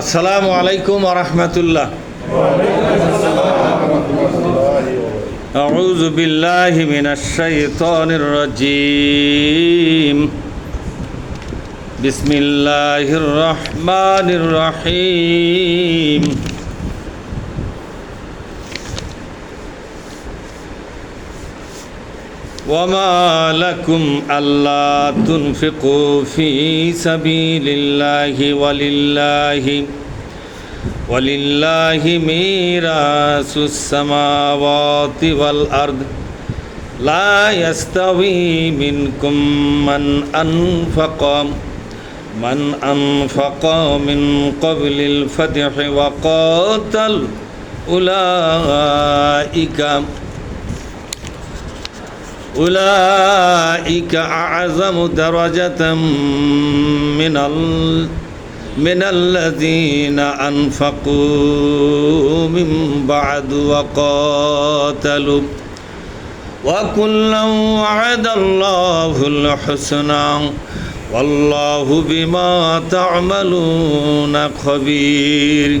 আসসালামু আলাইকুম রহমতুল্লাহ أعوذ بالله من الشيطان الرجيم بسم الله الرحمن الرحيم وما لكم ألا تنفقوا في سبيل الله ولله ولله ميراث السماوات والأرض لا يستوي منكم من أنفق من أنفق من قبل الفتح وقاتل أولئك أولئك أعظم درجة من ال من الذين أنفقوا من بعد وقاتلوا وكلا وعد الله الحسنى والله بما تعملون خبير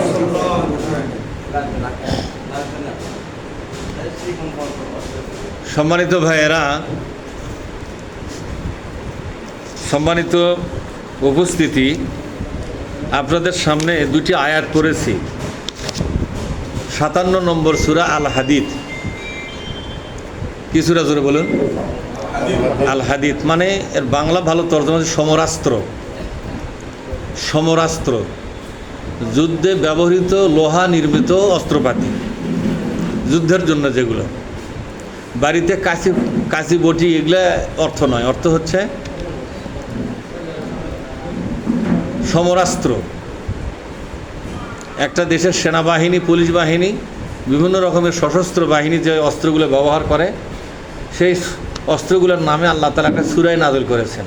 সম্মানিত ভাইয়েরা, সম্মানিত উপস্থিতি, আপনাদের সামনে দুটি আয়াত করেছি সাতান্ন নম্বর সুরা আল হাদিদ। কি সুরা জোরে বলুন? আল হাদিদ মানে এর বাংলা ভালো তর্জমা সমরাস্ত্র। সমরাস্ত্র। যুদ্ধে ব্যবহৃত লোহা নির্মিত অস্ত্রপাতি। যুদ্ধের জন্য যেগুলো। বাড়িতে কাশি কাশি বটি এগুলা অর্থ নয়। অর্থ হচ্ছে সমরাস্ত্র। একটা দেশের সেনাবাহিনী, পুলিশ বাহিনী, বিভিন্ন রকমের সশস্ত্র বাহিনী যে অস্ত্রগুলো ব্যবহার করে, সেই অস্ত্রগুলোর নামে আল্লাহ তালা একটা সুরাই নাজল করেছেন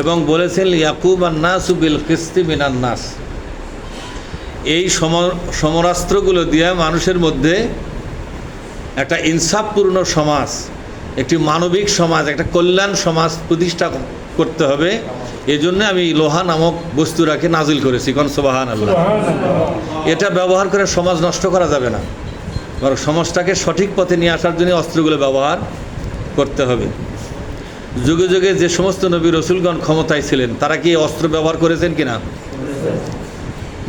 এবং বলেছেন, ইয়াকুব আন্নাস বিল কিস্তি মিনান নাস। এই সম সমরাস্ত্রগুলো দিয়ে মানুষের মধ্যে একটা ইনসাফপূর্ণ সমাজ একটি মানবিক সমাজ একটা কল্যাণ সমাজ প্রতিষ্ঠা করতে হবে। এই জন্য আমি লোহা নামক বস্তুরাকে নাজিল করেছি কন সোবাহান আল্লাহ এটা ব্যবহার করে সমাজ নষ্ট করা যাবে না। বরং সমাজটাকে সঠিক পথে নিয়ে আসার জন্য অস্ত্রগুলো ব্যবহার করতে হবে। যুগে যুগে যে সমস্ত নবী রসুলগণ ক্ষমতায় ছিলেন তারা কি অস্ত্র ব্যবহার করেছেন কিনা?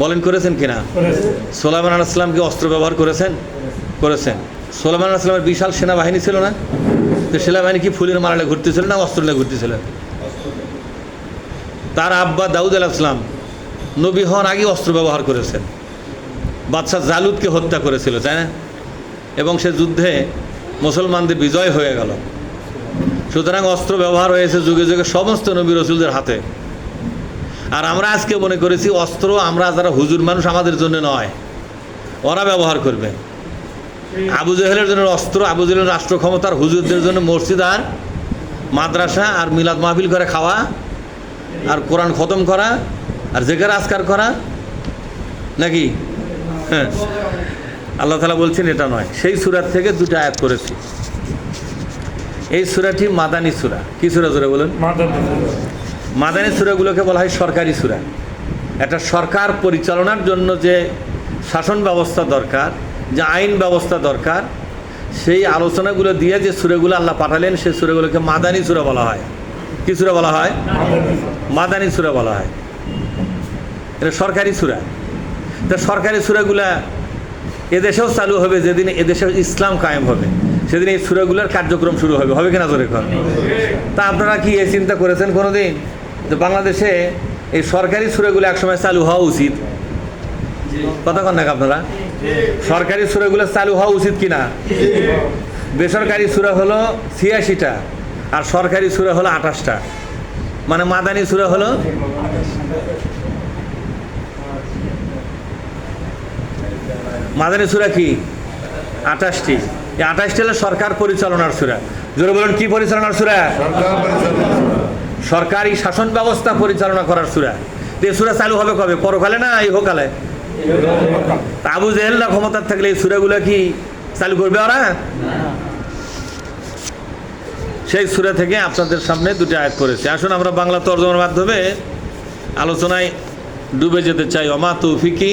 বলেন করেছেন কিনা? সোলাইমান আলাইসলাম কি অস্ত্র ব্যবহার করেছেন? করেছেন। সোলাইমান আসলামের বিশাল সেনাবাহিনী ছিল না? তো সেনাবাহিনী কি ফুলের মারালে ঘুরতেছিল না অস্ত্র নিয়ে ঘুরতেছিলেন তার আব্বা দাউদ আলাইসলাম নবী হওয়ার আগে অস্ত্র ব্যবহার করেছেন। বাদশাহ জালুদকে হত্যা করেছিল, তাই না? এবং সে যুদ্ধে মুসলমানদের বিজয় হয়ে গেল। সুতরাং অস্ত্র ব্যবহার হয়েছে যুগে যুগে সমস্ত নবী রসুলদের হাতে। আর আমরা আজকে মনে করেছি, অস্ত্র আমরা যারা হুজুর মানুষ আমাদের জন্য নয়, ওরা ব্যবহার করবে। আবু জেহেলের জন্য অস্ত্র আবু জেহেলের রাষ্ট্র ক্ষমতার হুজুরদের জন্য মসজিদ আর মাদ্রাসা আর মিলাদ মাহফিল করে খাওয়া আর কোরআন খতম করা আর জেগার আজকার করা। নাকি? হ্যাঁ। আল্লাহ তালা বলছেন এটা নয়। সেই সুরার থেকে দুটো আয়াত করেছি এই সুরাটি মাদানী সুরা। কি সুরা জোরে বলুন? মাদানী সুরাগুলোকে বলা হয় সরকারি সুরা। একটা সরকার পরিচালনার জন্য যে শাসন ব্যবস্থা দরকার যে আইন ব্যবস্থা দরকার, সেই আলোচনাগুলো দিয়ে যে সুরেগুলো আল্লাহ পাঠালেন, সেই সুরেগুলোকে মাদানী সুরা বলা হয়। কি সুরা বলা হয়? মাদানী সুরা বলা হয়। এটা সরকারি সুরা। তা সরকারি সুরাগুলা এদেশেও চালু হবে, যেদিন এদেশে ইসলাম কায়েম হবে, সেদিন এই সুরাগুলোর কার্যক্রম শুরু হবে। হবে কিনা জোরে কর তা আপনারা কি এই চিন্তা করেছেন কোনো দিন যে বাংলাদেশে এই সরকারি সুরাগুলো একসময় চালু হওয়া উচিত? কতক্ষণ দেখ আপনারা? সরকারি সুরাগুলো চালু হওয়া উচিত কিনা? বেসরকারি সুরা হলো ছিয়াশিটা আর সরকারি সুরা হলো আঠাশটা। মানে মাদানি সুরা হলো মাদানী সুরা কি? আঠাশটি। এই আঠাশটি হলো সরকার পরিচালনার সুরা। জোরে বলুন, কি পরিচালনার সুরা? সরকারি শাসন ব্যবস্থা পরিচালনা করার সুরা। তো সুরা চালু হবে কবে? পরকালে না ইহকালে আবু জেহেলরা ক্ষমতার থাকলে এই সুরাগুলো কি চালু করবে ওরা? সেই সুরা থেকে আপনাদের সামনে দুটি আয়াত করেছে আসুন আমরা বাংলা তর্জমার মাধ্যমে আলোচনায় ডুবে যেতে চাই। অমা তৌফিকি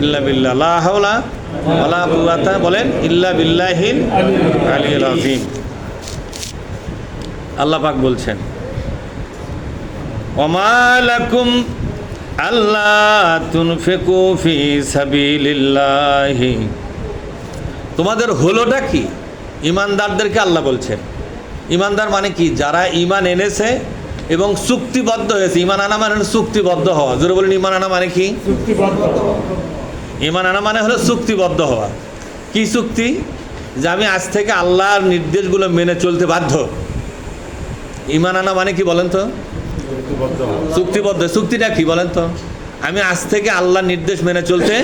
ইল্লা বিল্লাহ। লা হাওলা কুওয়াতা। বলেন, ইল্লা বিল্লাহিল আলিয়্যিল আযীম। আল্লাহ পাক বলছেন, ওমা লাকুম আল্লাহ তুনফিকু ফি সাবিলিল্লাহি। তোমাদের হলোটা কি? ইমানদারদেরকে আল্লাহ বলছেন। ইমানদার মানে কি? যারা ইমান এনেছে এবং চুক্তিবদ্ধ হয়েছে। ইমান আনা মানে চুক্তিবদ্ধ হওয়া। জোরে বলেন ইমান আনা মানে কি? ইমান আনা মানে হলো চুক্তিবদ্ধ হওয়া। কি চুক্তি? যে আমি আজ থেকে আল্লাহর নির্দেশগুলো মেনে চলতে বাধ্য। ইমান আনা মানে কি বলেন তো? চুক্তিবদ্ধ। চুক্তিটা কি বলেন তো? আমি আজ থেকে আল্লাহর নির্দেশ মেনে চলতে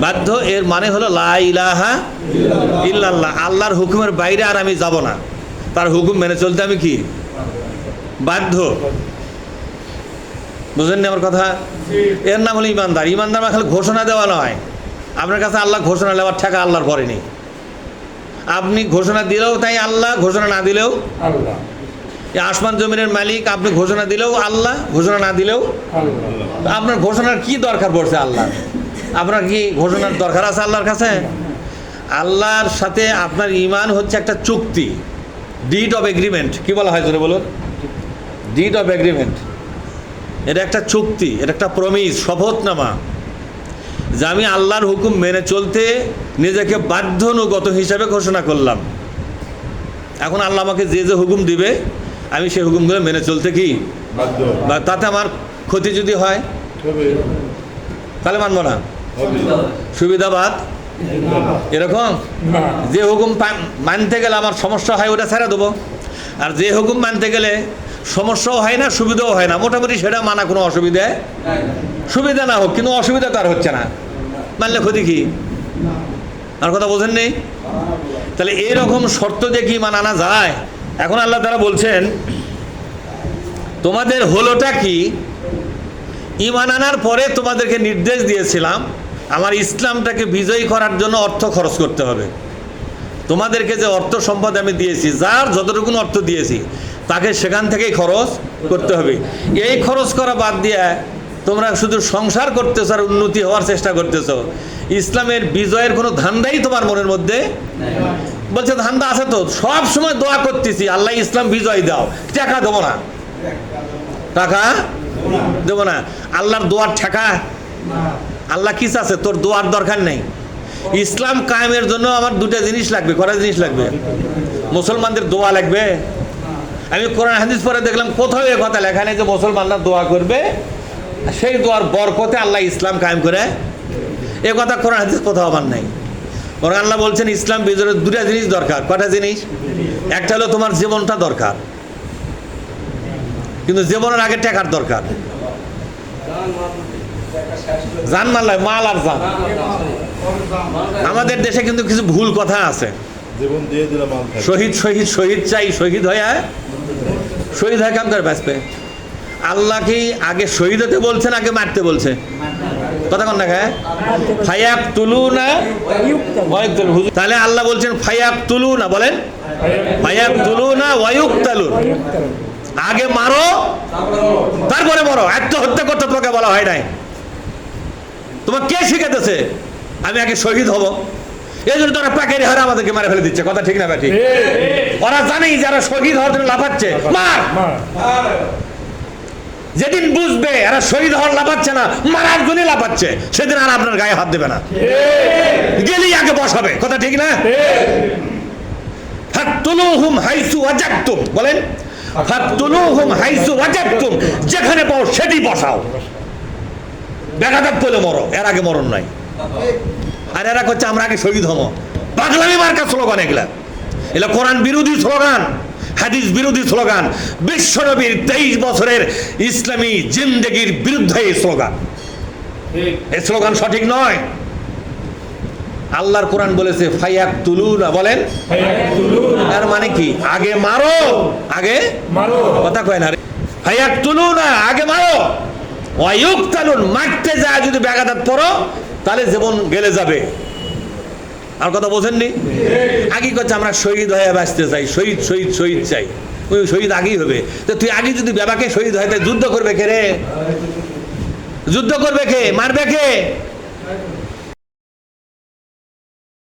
বাধ্য। এর মানে হলো লা ইলাহা ইল্লাল্লাহ। আল্লাহর হুকুমের বাইরে আর আমি যাব না। তার হুকুম মেনে চলতে আমি কি? বাধ্য। বুঝলেন না আমার কথা? এর নাম হলো ইমানদার। ইমানদার মানে খালি ঘোষণা দেওয়া নয়। আপনার কাছে আল্লাহ ঘোষণা নেওয়ার ঠেকা আল্লাহর পরেনি আপনি ঘোষণা দিলেও তাই আল্লাহ ঘোষণা না দিলেও আল্লাহ। এই আসমান জমিনের মালিক আপনি ঘোষণা দিলেও আল্লাহ ঘোষণা না দিলেও আপনার ঘোষণার কি দরকার পড়ছে আল্লাহ আপনার কি ঘোষণার দরকার আছে আল্লাহর কাছে? আল্লাহর সাথে আপনার ইমান হচ্ছে একটা চুক্তি ডিড অফ এগ্রিমেন্ট কি বলা হয় জোরে বলুন? ডিড অফ এগ্রিমেন্ট এটা একটা চুক্তি এটা একটা প্রমিস শপথনামা। যে আমি আল্লাহর হুকুম মেনে চলতে নিজেকে বাধ্যনুগত হিসাবে ঘোষণা করলাম। এখন আল্লাহ আমাকে যে যে হুকুম দিবে আমি সেই হুকুমগুলো মেনে চলতে কি? বা তাতে আমার ক্ষতি যদি হয়? তাহলে মানবো না। সুবিধাবাদ এরকম? যে হুকুম মানতে গেলে আমার সমস্যা হয় ওটা ছেড়ে দেবো। আর যে হুকুম মানতে গেলে সমস্যাও হয় না সুবিধাও হয় না। মোটামুটি সেটা মানা কোনো অসুবিধা? সুবিধা না হোক কিন্তু অসুবিধা তার হচ্ছে না। মানলে ক্ষতি কি? আর কথা বোঝেন নেই তাহলে এইরকম শর্ত দিয়ে কি মানানা যায়? এখন আল্লাহ তারা বলছেন, তোমাদের হলোটা কি? ইমান আনার পরে তোমাদেরকে নির্দেশ দিয়েছিলাম, আমার ইসলামটাকে বিজয়ী করার জন্য অর্থ খরচ করতে হবে। তোমাদেরকে যে অর্থ সম্পদ আমি দিয়েছি, যার যতটুকুন অর্থ দিয়েছি, তাকে সেখান থেকেই খরচ করতে হবে। এই খরচ করা বাদ দিয়ে তোমরা শুধু সংসার করতেছো আর উন্নতি হওয়ার চেষ্টা করতেছো। ইসলামের বিজয়ের কোনো ধান্দাই তোমার মনের মধ্যে বলছে ধান্দা আছে তো সব সময় দোয়া করতেছি আল্লাহ ইসলাম বিজয় দাও টাকা দেবো না। টাকা দেবো না। আল্লাহর দোয়ার ঠেকা। আল্লাহ কিস আছে তোর দোয়ার দরকার নেই। ইসলাম কায়েমের জন্য আমার দুটা জিনিস লাগবে কটা জিনিস লাগবে? মুসলমানদের দোয়া লাগবে। আমি কোরআন হাদিস পরে দেখলাম কোথাও এ কথা লেখা নেই যে মুসলমানরা দোয়া করবে সেই দোয়ার বরকতে আল্লাহ ইসলাম কায়েম করে এ কথা কোরআন হাদিস কোথাও আমার নাই। বরং আল্লাহ বলছেন ইসলাম বিজয়ের দুটা জিনিস দরকার। কটা জিনিস? একটা হলো তোমার জীবনটা দরকার। কিন্তু জীবনের আগে টাকার দরকার। জান মাল মাল আর জান। আমাদের দেশে কিন্তু কিছু ভুল কথা আছে। শহীদ শহীদ শহীদ চাই শহীদ হয়ে শহীদ হয়ে কাম করে বাঁচবে। আল্লাহ কি আগে শহীদ হতে বলছেন আগে মারতে বলছে? কথা কন খায়। ফায়াক তুলু না তাহলে আল্লাহ বলছেন ফায়াক তুলু না বলেন। ফায়াক তুলু না ওয়ায়ুক তালুন আগে মারো তারপরে মরো। আত্মহত্যা করতে তোমাকে বলা হয় নাই। তোমার কে শিখাতেছে আমি আগে শহীদ হব। এই জন্য তারা প্যাকেট হারা আমাদেরকে মারে ফেলে দিচ্ছে। কথা ঠিক না ঠিক? ওরা জানেই যারা শহীদ হওয়ার জন্য লাফাচ্ছে। মার। যেদিন বুঝবে এরা শহীদ হওয়ার লাফাচ্ছে না, মারার জন্য লাফাচ্ছে, সেদিন আর আপনার গায়ে হাত দেবে না। গেলেই আগে বসাবে কথা ঠিক না? ফাতুলুহুম হাইসু ওয়াজাকতুম বলেন ফাতুলুহুম হাইসু ওয়াজাকতুম যেখানে পাও সেটি বসাও। বেগাদাত পেলে মরো, এর আগে মরণ নাই। আর এরা করছে, আমরা আগে শহীদ হব। পাগলামি মার্কা স্লোগান এগুলা। এগুলো কোরআন বিরোধী স্লোগান। হাদিস বিরোধী স্লোগান বিশ্বনবীর তেইশ বছরের ইসলামী জিন্দেগির বিরুদ্ধে এই স্লোগান। এই স্লোগান সঠিক নয়। আল্লাহর কোরআন বলেছে ফাইয়াক তুলু না বলেন এর মানে কি? আগে মারো আগে মারো। কথা কয় না ফাইয়াক তুলু না আগে মারো। অয়ুক তালুন মারতে যায় যদি ব্যাগাদাত পড়ো তাহলে জীবন গেলে যাবে। আর কথা বোঝেননি? আগে করছে, আমরা শহীদ হয়ে বাঁচতে চাই, শহীদ শহীদ শহীদ চাই। ওই শহীদ আগেই হবে। তো তুই আগে যদি বাবাকে শহীদ হয় তাই যুদ্ধ করবে কে রে? যুদ্ধ করবে কে? মারবে কে?